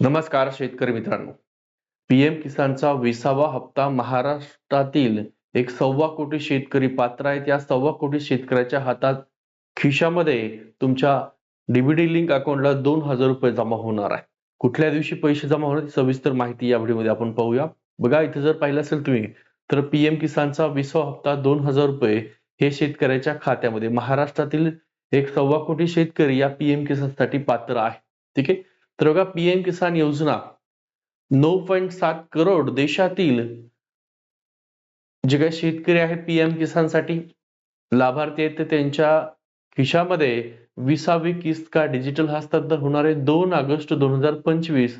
नमस्कार शेतकरी मित्रांनो. पीएम किसानचा विसावा हप्ता महाराष्ट्रातील एक सव्वा कोटी शेतकरी पात्र आहेत. या सव्वा कोटी शेतकऱ्याच्या हातात खिशामध्ये तुमच्या डीबीडी लिंक अकाउंटला दोन हजार रुपये जमा होणार आहे. कुठल्या दिवशी पैसे जमा होणार सविस्तर माहिती या व्हिडिओमध्ये आपण पाहूया. बघा इथे जर पाहिलं असेल तुम्ही तर पीएम किसानचा विसावा हप्ता दोन हजार रुपये हे शेतकऱ्याच्या खात्यामध्ये महाराष्ट्रातील एक सव्वा कोटी शेतकरी या पीएम किसानसाठी पात्र आहे. ठीक आहे? तर बघा पीएम किसान योजना नऊ पॉईंट सात करोड देशातील जे काही शेतकरी आहेत पीएम किसानसाठी लाभार्थी आहेत ते त्यांच्या खिशामध्ये विसावी किस्त का डिजिटल हस्तांतर होणारे दोन ऑगस्ट दोन हजार पंचवीस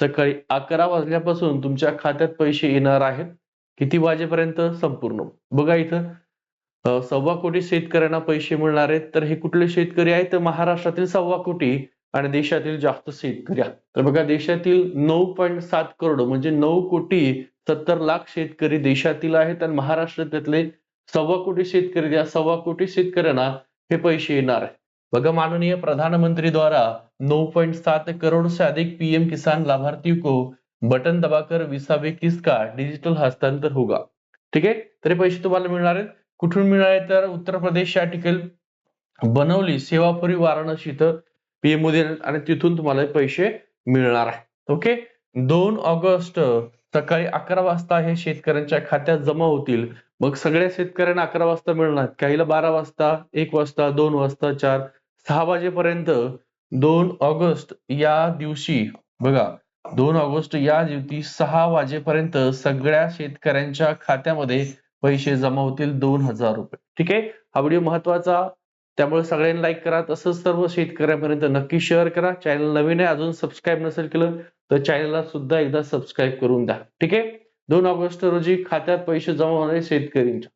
सकाळी अकरा वाजल्यापासून तुमच्या खात्यात पैसे येणार आहेत. किती वाजेपर्यंत? संपूर्ण. बघा इथं सव्वा कोटी शेतकऱ्यांना पैसे मिळणार आहेत. तर हे कुठले शेतकरी आहेत? तर महाराष्ट्रातील सव्वा कोटी आणि देशातील जास्त शेतकरी तर बघा देशातील नऊ पॉईंट सात करोड म्हणजे नऊ कोटी सत्तर लाख शेतकरी देशातील आहेत आणि महाराष्ट्र त्यातले सव्वा कोटी शेतकरी या सव्वा कोटी शेतकऱ्यांना हे पैसे येणार आहे बघा माननीय प्रधानमंत्री द्वारा नऊ पॉईंट सात करोड़ से अधिक पीएम किसान लाभार्थी को बटन दबाकर विसावे किस्त का डिजिटल हस्तांतर होगा? ठीक आहे? तरी पैसे तुम्हाला मिळणार आहेत. कुठून मिळाले तर उत्तर प्रदेश या ठिकाणी बनवली सेवापुरी वाराणसी इथं पीएम देणार आणि तिथून तुम्हाला पैसे मिळणार आहे. ओके दोन ऑगस्ट सकाळी अकरा वाजता हे शेतकऱ्यांच्या खात्यात जमा होतील. मग सगळ्या शेतकऱ्यांना अकरा वाजता मिळणार. काहीला बारा वाजता एक वाजता दोन वाजता चार सहा वाजेपर्यंत दोन ऑगस्ट या दिवशी बघा दोन ऑगस्ट या दिवशी सहा वाजेपर्यंत सगळ्या शेतकऱ्यांच्या खात्यामध्ये पैसे जमा होतील दोन हजार रुपये. ठीक आहे? हा व्हिडिओ महत्त्वाचा त्यामुळे सगळ्यांनी लाईक करा. तसंच सर्व शेतकऱ्यांपर्यंत नक्की शेअर करा. चॅनल नवीन आहे अजून सबस्क्राईब नसेल केलं तर चॅनलला सुद्धा एकदा सबस्क्राईब करून द्या. ठीक आहे? दोन ऑगस्ट रोजी खात्यात पैसे जमा होणारे शेतकरींच्या